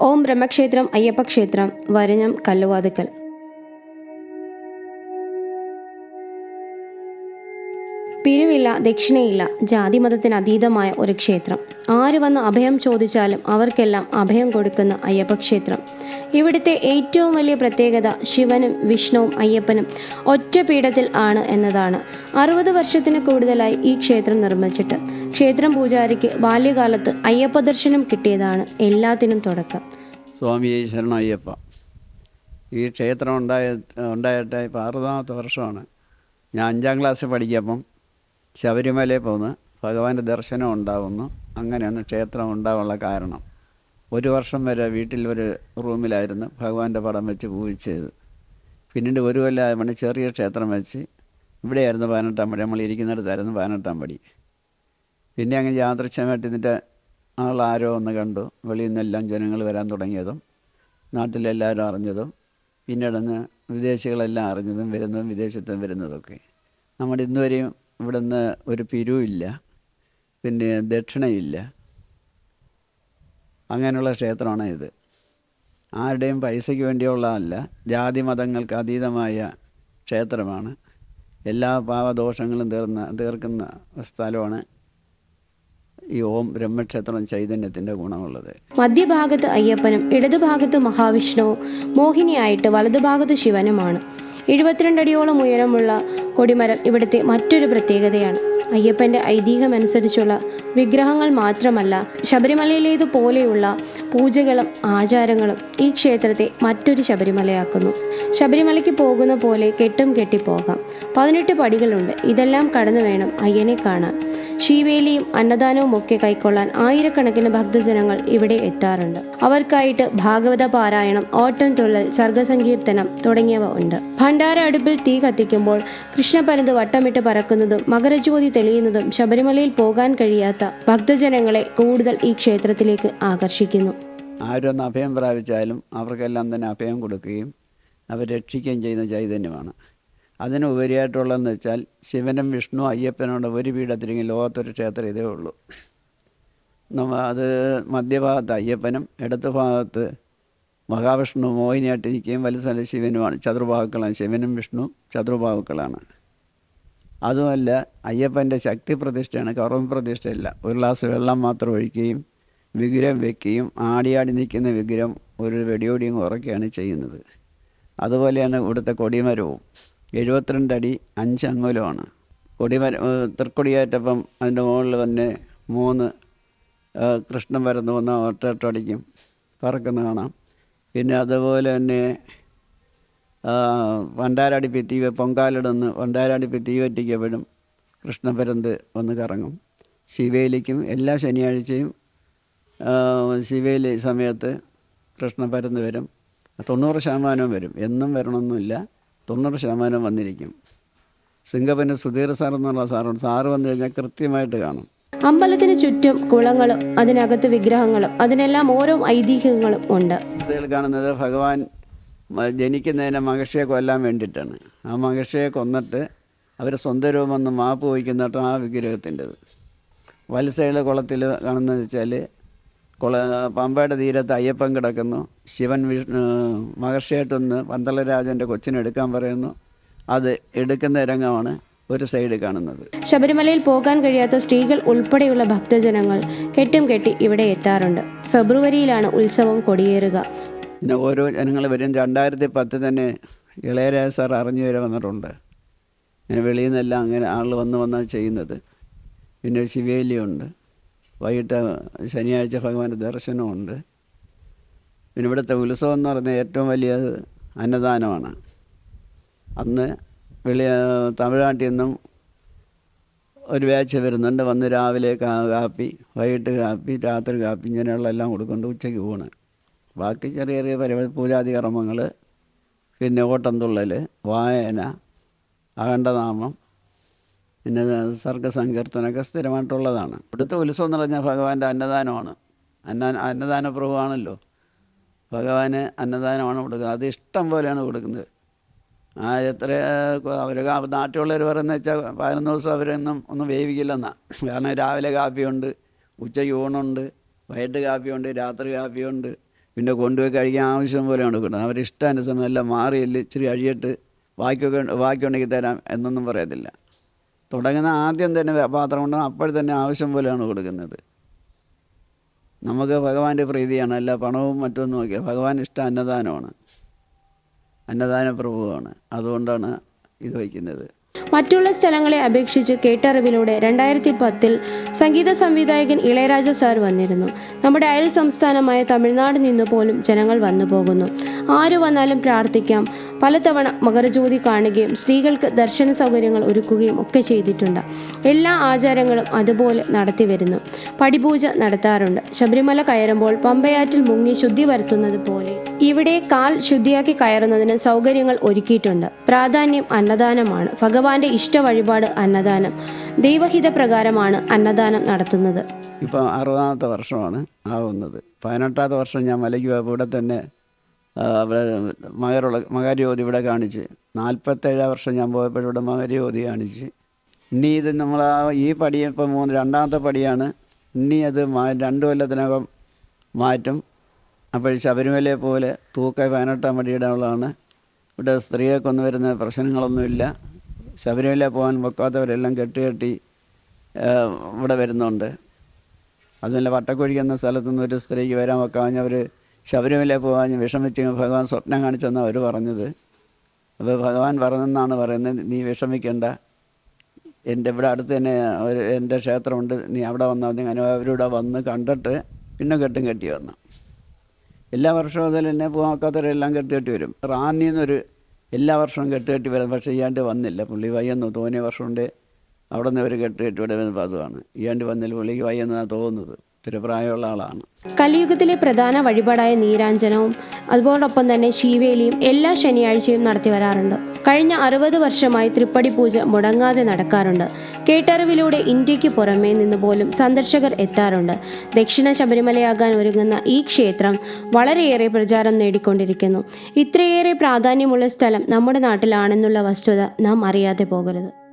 ഓം ബ്രഹ്മക്ഷേത്രം അയ്യപ്പക്ഷേത്രം വരഞ്ഞം കല്ലുവാതുക്കൽ. പിരിവില്ല ദക്ഷിണയില്ല ജാതി മതത്തിന് അതീതമായ ഒരു ക്ഷേത്രം. ആര് വന്ന് അഭയം ചോദിച്ചാലും അവർക്കെല്ലാം അഭയം കൊടുക്കുന്ന അയ്യപ്പക്ഷേത്രം. ഇവിടുത്തെ ഏറ്റവും വലിയ പ്രത്യേകത ശിവനും വിഷ്ണുവും അയ്യപ്പനും ഒറ്റ പീഠത്തിൽ ആണ് എന്നതാണ്. അറുപത് വർഷത്തിന് കൂടുതലായി ഈ ക്ഷേത്രം നിർമ്മിച്ചിട്ട്. ക്ഷേത്രം പൂജാരിക്ക് ബാല്യകാലത്ത് അയ്യപ്പ ദർശനം കിട്ടിയതാണ് എല്ലാത്തിനും തുടക്കം. സ്വാമിയെ ശരണ അയ്യപ്പ. ഈ ക്ഷേത്രം ഉണ്ടായ ഉണ്ടായിട്ട് ഇപ്പോൾ അറുപതാമത്തെ വർഷമാണ്. ഞാൻ അഞ്ചാം ക്ലാസ്സിൽ പഠിക്കുമ്പം ശബരിമലയിൽ പോന്ന് ഭഗവാന്റെ ദർശനം ഉണ്ടാവുന്നു. അങ്ങനെയാണ് ക്ഷേത്രം ഉണ്ടാവാനുള്ള കാരണം. ഒരു വർഷം വരെ വീട്ടിൽ ഒരു റൂമിലായിരുന്നു. ഭഗവാന്റെ പടം വെച്ച് പൂജിച്ചത് പിന്നീട് ഒരു കൊല്ലം ചെറിയ ക്ഷേത്രം വെച്ച് ഇവിടെയായിരുന്നു പതിനെട്ടാം പടി. നമ്മൾ ഇരിക്കുന്നിടത്തായിരുന്നു പതിനെട്ടാം പടി. പിന്നെ അങ്ങ് യാദൃശ്യമായിട്ട് ഇതിന്റെ ആളാരോ ഒന്ന് കണ്ടു. വെളിയിൽ നിന്നെല്ലാം ജനങ്ങൾ വരാൻ തുടങ്ങിയതും നാട്ടിലെല്ലാവരും അറിഞ്ഞതും പിന്നീടന്ന് വിദേശികളെല്ലാം അറിഞ്ഞതും വരുന്നതും വിദേശത്തും വരുന്നതൊക്കെ. നമ്മുടെ ഇന്നുവരെയും ഇവിടുന്ന് ഒരു പിരിവില്ല പിന്നെ ദക്ഷിണയില്ല അങ്ങനെയുള്ള ക്ഷേത്രമാണ് ഇത്. ആരുടെയും പൈസയ്ക്ക് വേണ്ടിയുള്ളതല്ല ജാതി മതങ്ങൾക്ക് അതീതമായ ക്ഷേത്രമാണ്. എല്ലാ പാവദോഷങ്ങളും തീർന്ന തീർക്കുന്ന സ്ഥലമാണ് ഈ ഓം ബ്രഹ്മക്ഷേത്രം ചൈതന്യത്തിന്റെ ഗുണമുള്ളത്. മധ്യഭാഗത്ത് അയ്യപ്പനും ഇടതുഭാഗത്ത് മഹാവിഷ്ണു മോഹിനിയായിട്ട് വലതുഭാഗത്ത് ശിവനുമാണ്. എഴുപത്തിരണ്ടടിയോളം ഉയരമുള്ള കൊടിമരം ഇവിടുത്തെ മറ്റൊരു പ്രത്യേകതയാണ്. അയ്യപ്പന്റെ ഐതിഹ്യമനുസരിച്ചുള്ള വിഗ്രഹങ്ങൾ മാത്രമല്ല ശബരിമലയിലേതുപോലെയുള്ള പൂജകളും ആചാരങ്ങളും ഈ ക്ഷേത്രത്തെ മറ്റൊരു ശബരിമലയാക്കുന്നു. ശബരിമലയ്ക്ക് പോകുന്ന പോലെ കെട്ടും കെട്ടിപ്പോകാം. പതിനെട്ട് പടികളുണ്ട്. ഇതെല്ലാം കടന്നു വേണം അയ്യനെ കാണാൻ. ശീവേലിയും അന്നദാനവും ഒക്കെ കൈക്കൊള്ളാൻ ആയിരക്കണക്കിന് ഭക്തജനങ്ങൾ ഇവിടെ എത്താറുണ്ട്. അവർക്കായിട്ട് ഭാഗവത പാരായണം ഓട്ടം തുള്ളൽ സർഗസങ്കീർത്തനം തുടങ്ങിയവ ഉണ്ട്. ഭണ്ഡാര അടുപ്പിൽ തീ കത്തിക്കുമ്പോൾ കൃഷ്ണപരന്ത് വട്ടമിട്ട് പറക്കുന്നതും മകരജ്യോതി തെളിയുന്നതും ശബരിമലയിൽ പോകാൻ കഴിയാത്ത ഭക്തജനങ്ങളെ കൂടുതൽ ഈ ക്ഷേത്രത്തിലേക്ക് ആകർഷിക്കുന്നു. ആരൊന്ന് അഭയം പ്രാപിച്ചാലും അവർക്കെല്ലാം തന്നെ അഭയം കൊടുക്കുകയും അവർ രക്ഷിക്കുകയും ചെയ്യുന്ന ചൈതന്യമാണ്. അതിന് ഉപരിയായിട്ടുള്ളതെന്ന് വെച്ചാൽ ശിവനും വിഷ്ണു അയ്യപ്പനോട് ഒരു പീഠത്തിലെങ്കിൽ ലോകത്തൊരു ക്ഷേത്രം ഇതേ ഉള്ളൂ. നമ്മ അത് മധ്യഭാഗത്ത് അയ്യപ്പനും ഇടത്ത് ഭാഗത്ത് മഹാവിഷ്ണു മോഹിനിയായിട്ടിരിക്കുകയും വലുസ്ഥല ശിവനുമാണ്. ചതുർഭാവുക്കളാണ് ശിവനും വിഷ്ണു ചതുർഭാവുക്കളാണ് അതുമല്ല അയ്യപ്പന്റെ ശക്തി പ്രതിഷ്ഠയാണ് കർമ്മ പ്രതിഷ്ഠയല്ല ഒരു ഗ്ലാസ് വെള്ളം മാത്രം ഒഴിക്കുകയും വിഗ്രഹം വെക്കുകയും ആടിയാടി നിൽക്കുന്ന വിഗ്രഹം ഒരു വെടിയോടിയും ഉറക്കുകയാണ് ചെയ്യുന്നത്. അതുപോലെയാണ് ഇവിടുത്തെ കൊടിമരവും. എഴുപത്തിരണ്ട് അടി അഞ്ച് അങ്ങുലമാണ്. കൊടിമര തൃക്കൊടിയേറ്റപ്പം അതിന്റെ മുകളിൽ തന്നെ മൂന്ന് കൃഷ്ണൻ വരുന്ന വന്ന ഒറ്റട്ടടിക്കും പറക്കുന്ന കാണാം. പിന്നെ അതുപോലെ തന്നെ വണ്ടാരടിപ്പി തീ പൊങ്കാലിടുന്ന് വണ്ടാരടിപ്പി തീ വറ്റിക്കപ്പെടും കൃഷ്ണപരന്ത് വന്ന് കറങ്ങും. ശിവേലിക്കും എല്ലാ ശനിയാഴ്ചയും ആ, സമയത്ത് സമയത്ത് കൃഷ്ണപരന്ത് വരും. തൊണ്ണൂറ് ശതമാനവും വരും. എന്നും വരണമെന്നില്ല. തൊണ്ണൂറ് ശതമാനം വന്നിരിക്കും. സിംഗപ്പന് സുധീർ സാർ എന്നുള്ള സാറുണ്ട്. സാറ് വന്നു കഴിഞ്ഞാൽ കൃത്യമായിട്ട് കാണും. അമ്പലത്തിന് ചുറ്റും കുളങ്ങളും അതിനകത്ത് വിഗ്രഹങ്ങളും അതിനെല്ലാം ഓരോ ഐതിഹ്യങ്ങളും ഉണ്ട്. സ്ത്രീകൾ കാണുന്നത് ഭഗവാൻ ജനിക്കുന്നതിനെ മഹർഷിയെ കൊല്ലാൻ വേണ്ടിയിട്ടാണ്. ആ മഹർഷിയെ കൊന്നിട്ട് അവർ സ്വന്തം രൂപം ഒന്ന് മാപ്പ് വഹിക്കുന്നിട്ട് ആ വിഗ്രഹത്തിന്റെത്. വലസൈഡ് കുളത്തിൽ കാണുന്നതെന്ന് വെച്ചാൽ കുള പമ്പയുടെ തീരത്ത് അയ്യപ്പൻ കിടക്കുന്നു. ശിവൻ വിഷ്ണു മഹർഷിയായിട്ടൊന്ന് പന്തളരാജന്റെ കൊച്ചിനെടുക്കാൻ പറയുന്നു. അത് എടുക്കുന്ന രംഗമാണ് ഒരു സൈഡ് കാണുന്നത്. ശബരിമലയിൽ പോകാൻ കഴിയാത്ത സ്ത്രീകൾ ഉൾപ്പെടെയുള്ള ഭക്തജനങ്ങൾ കെട്ടും കെട്ടി ഇവിടെ എത്താറുണ്ട്. ഫെബ്രുവരിയിലാണ് ഉത്സവം കൊടിയേറുക. പിന്നെ ഓരോ ജനങ്ങൾ വരും. രണ്ടായിരത്തി പത്ത് തന്നെ ഇളയരാജ സാർ അറിഞ്ഞു വരെ വന്നിട്ടുണ്ട്. അങ്ങനെ വെളിയിൽ നിന്നെല്ലാം അങ്ങനെ ആൾ വന്ന് വന്നാണ് ചെയ്യുന്നത്. പിന്നെ ശിവേലിയുണ്ട്. വൈകിട്ട് ശനിയാഴ്ച ഭഗവാന്റെ ദർശനമുണ്ട്. പിന്നെ ഇവിടുത്തെ ഉത്സവം എന്ന് പറയുന്നത് ഏറ്റവും വലിയ അന്നദാനമാണ്. അന്ന് വെളി തമിഴ്നാട്ടിൽ നിന്നും ഒരു ബാച്ച് വരുന്നുണ്ട്. വന്ന് രാവിലെ കാപ്പി വൈകിട്ട് കാപ്പി രാത്രി കാപ്പി ഇങ്ങനെയുള്ള എല്ലാം കൊടുക്കുന്നുണ്ട് ഉച്ചയ്ക്ക് ഊണ് ബാക്കി ചെറിയ ചെറിയ പരിപാടി പൂജാതി കർമ്മങ്ങൾ പിന്നെ ഓട്ടംതുള്ളൽ വായന അഖണ്ഡനാമം പിന്നെ സർഗസങ്കീർത്തനമൊക്കെ സ്ഥിരമായിട്ടുള്ളതാണ്. ഇവിടുത്തെ ഉത്സവം എന്ന് പറഞ്ഞാൽ ഭഗവാന്റെ അന്നദാനമാണ്. അന്ന അന്നദാന പ്രഭുവാണല്ലോ ഭഗവാന് അന്നദാനമാണ് കൊടുക്കുന്നത്. അത് ഇഷ്ടം പോലെയാണ് കൊടുക്കുന്നത്. ആ എത്ര അവർ നാട്ടിലുള്ളവർ പറയുന്നത് വെച്ചാൽ പതിനൊന്ന് ദിവസം അവരൊന്നും ഒന്നും വേവിക്കില്ലെന്നാണ് കാരണം രാവിലെ കാപ്പിയുണ്ട് ഉച്ചയ്ക്ക് ഊണുണ്ട് വൈകിട്ട് കാപ്പിയുണ്ട് രാത്രി കാപ്പിയുണ്ട്. പിന്നെ കൊണ്ടുപോയി കഴിക്കാൻ ആവശ്യം പോലെയാണ് കൊടുക്കുന്നത്. അവരിഷ്ടാനുസരണം എല്ലാം മാറിയില്ല ഇച്ചിരി കഴിയിട്ട് ബാക്കിയൊക്കെ ബാക്കിയുണ്ടെങ്കിൽ തരാം എന്നൊന്നും പറയത്തില്ല. തുടങ്ങുന്ന ആദ്യം തന്നെ പാത്രം കൊണ്ടാണ് അപ്പോൾ തന്നെ ആവശ്യം പോലെയാണ് കൊടുക്കുന്നത്. നമുക്ക് ഭഗവാന്റെ പ്രീതിയാണ് അല്ല പണവും മറ്റൊന്നും നോക്കിയ ഭഗവാൻ ഇഷ്ട അന്നദാനമാണ്. അന്നദാന പ്രഭുവാണ് അതുകൊണ്ടാണ് ഇത് വയ്ക്കുന്നത്. മറ്റുള്ള സ്ഥലങ്ങളെ അപേക്ഷിച്ച് കേട്ടറിവിലൂടെ രണ്ടായിരത്തി പത്തിൽ സംഗീത സംവിധായകൻ ഇളയരാജ സാർ വന്നിരുന്നു. നമ്മുടെ അയൽ സംസ്ഥാനമായ തമിഴ്നാട് നിന്ന് പോലും ജനങ്ങൾ വന്നു പോകുന്നു. ആര് വന്നാലും പ്രാർത്ഥിക്കാം. പലതവണ മകരജ്യോതി കാണുകയും സ്ത്രീകൾക്ക് ദർശന സൗകര്യങ്ങൾ ഒരുക്കുകയും ഒക്കെ ചെയ്തിട്ടുണ്ട്. എല്ലാ ആചാരങ്ങളും അതുപോലെ നടത്തി വരുന്നു. പടിപൂജ നടത്താറുണ്ട്. ശബരിമല കയറുമ്പോൾ പമ്പയാറ്റിൽ മുങ്ങി ശുദ്ധി വരുത്തുന്നത് പോലെ. ഇവിടെ കാൽ ശുദ്ധിയാക്കി കയറുന്നതിന് സൗകര്യങ്ങൾ ഒരുക്കിയിട്ടുണ്ട്. പ്രാധാന്യം അന്നദാനമാണ്. ഭഗവാന്റെ ഇഷ്ട വഴിപാട് അന്നദാനം. ദൈവഹിത പ്രകാരമാണ് അന്നദാനം നടത്തുന്നത്. ഇപ്പം അറുപതാമത്തെ വർഷമാണ് ആവുന്നത്. പതിനെട്ടാമത്തെ വർഷം ഞാൻ മലയ്ക്ക് പോയപ്പോൾ ഇവിടെ തന്നെ മകരുള്ള മകരജ്യോതി ഇവിടെ കാണിച്ച്. നാൽപ്പത്തേഴാം വർഷം ഞാൻ പോയപ്പോൾ ഇവിടെ മകരജ്യോതി കാണിച്ച്. ഇനി ഇത് നമ്മൾ ആ ഈ പടി ഇപ്പം മൂന്ന് രണ്ടാമത്തെ പടിയാണ്. ഇനി അത് രണ്ട് കൊല്ലത്തിനകം മാറ്റും. അപ്പോൾ ശബരിമലയെ പോലെ തൂക്ക പതിനെട്ടാം പടിയിടാനുള്ളതാണ് ഇവിടെ സ്ത്രീയെ കൊന്നുവരുന്ന പ്രശ്നങ്ങളൊന്നുമില്ല. ശബരിമല പോകാൻ വെക്കാത്തവരെല്ലാം കെട്ടുകെട്ടി കെട്ടി ഇവിടെ വരുന്നുണ്ട്. അതുമല്ല വട്ടക്കുഴി എന്ന സ്ഥലത്തുനിന്ന് ഒരു സ്ത്രീക്ക് വരാൻ വെക്കാഞ്ഞ് അവർ ശബരിമല പോകാൻ വിഷമിച്ച് ഭഗവാൻ സ്വപ്നം കാണിച്ചെന്നാണ് അവർ പറഞ്ഞത്. അപ്പോൾ ഭഗവാൻ പറഞ്ഞെന്നാണ് പറയുന്നത് നീ വിഷമിക്കേണ്ട. എന്റെ ഇവിടെ അടുത്ത് തന്നെ എന്റെ ക്ഷേത്രമുണ്ട്. നീ അവിടെ വന്നാൽ മതി. അങ്ങനെ അവരിവിടെ വന്ന് കണ്ടിട്ട് പിന്നെ കെട്ടും കെട്ടി വരണം എല്ലാ വർഷവും അതിൽ തന്നെ പൂവാക്കാത്തവരെല്ലാം കെട്ടുകെട്ടി വരും. റാന്നി എന്നൊരു എല്ലാ വർഷവും കെട്ടുകെട്ടി വരും. പക്ഷേ ഇയാണ്ട് വന്നില്ല. പുള്ളി വയ്യെന്ന് തോന്നിയ വർഷം കൊണ്ട് അവിടെ നിന്ന് ഒരു കെട്ടുകെട്ടി ഇവിടെ വരുന്ന പതിവാണ്. ഇയാണ്ട് വന്നില്ല. പുള്ളിക്ക് വയ്യെന്നാണ് തോന്നുന്നത്. തിരുപ്രായമുള്ള പ്രായമുള്ള ആളാണ്. കലിയുഗത്തിലെ പ്രധാന വഴിപാടായ നീരാഞ്ജനവും അതുപോലൊപ്പം തന്നെ ശീവേലിയും എല്ലാ ശനിയാഴ്ചയും നടത്തി വരാറുണ്ട്. കഴിഞ്ഞ അറുപത് വർഷമായി തൃപ്പടി പൂജ മുടങ്ങാതെ നടക്കാറുണ്ട്. കേട്ടറിവിലൂടെ ഇന്ത്യയ്ക്ക് പുറമേ നിന്ന് പോലും സന്ദർശകർ എത്താറുണ്ട്. ദക്ഷിണ ശബരിമലയാകാൻ ഒരുങ്ങുന്ന ഈ ക്ഷേത്രം വളരെയേറെ പ്രചാരം നേടിക്കൊണ്ടിരിക്കുന്നു. ഇത്രയേറെ പ്രാധാന്യമുള്ള സ്ഥലം നമ്മുടെ നാട്ടിലാണെന്നുള്ള വസ്തുത നാം അറിയാതെ പോകരുത്.